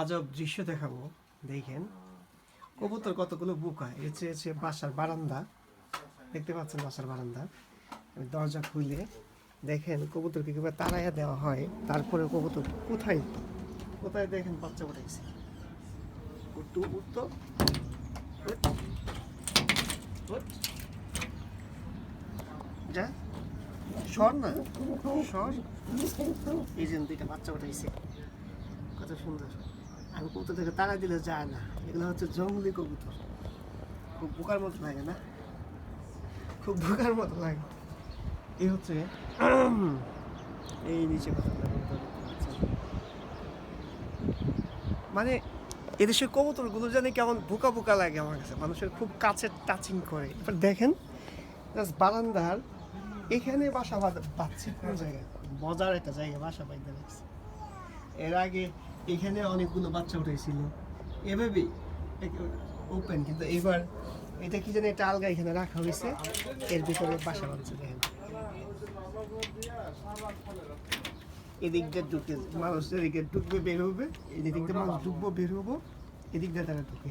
আজব দৃশ্য দেখাবো, দেখেন। কবুতর কতগুলো বুকা এসে এসে বাসার বারান্দা। দেখতে পাচ্ছেন বাসার বারান্দা। দরজা খুলে দেখেন কবুতরকে কীভাবে তাড়াইয়া দেওয়া হয় তারপরে কবুতর কোথায়? কোথায় দেখেন বাচ্চা উঠেছে। উঠতো উঠতো উঠ। উঠ। যা, সর না, সর। এই যে দুইটা বাচ্চা উঠাইছে কত সুন্দর। আমি কবুতর থেকে তাড়া দিলে যায় না। এগুলো হচ্ছে জঙ্গলি কবুতর। খুব বোকার মতো লাগে না? খুব বোকার মতো লাগে। এই হচ্ছে এই নিচে কথা মানে এদেশের কবুতরগুলো জানি কেমন বোকা বোকা লাগে আমার কাছে। মানুষের খুব কাছে টাচিং করে। এবার দেখেন জাস্ট বারান্দার এখানে বাসা বাঁধ- বাঁধছে কোন জায়গায়? মজার একটা জায়গায় বাসা বাইতে রাখছে এর আগে এখানে অনেকগুলো বাচ্চা উঠেছিল। এভাবেই ওপেন কিন্তু এবার এটা কি জানি একটা আলগা এখানে রাখা হয়েছে, এর ভিতরে বাসা বাঁধছে দেখেন। এদিকটা ঢুকে মানুষ এদিকে ঢুকবে, বের হবে, এদিক দিয়ে মানুষ ঢুকবো, বের হব এদিকটা তারা ঢুকে।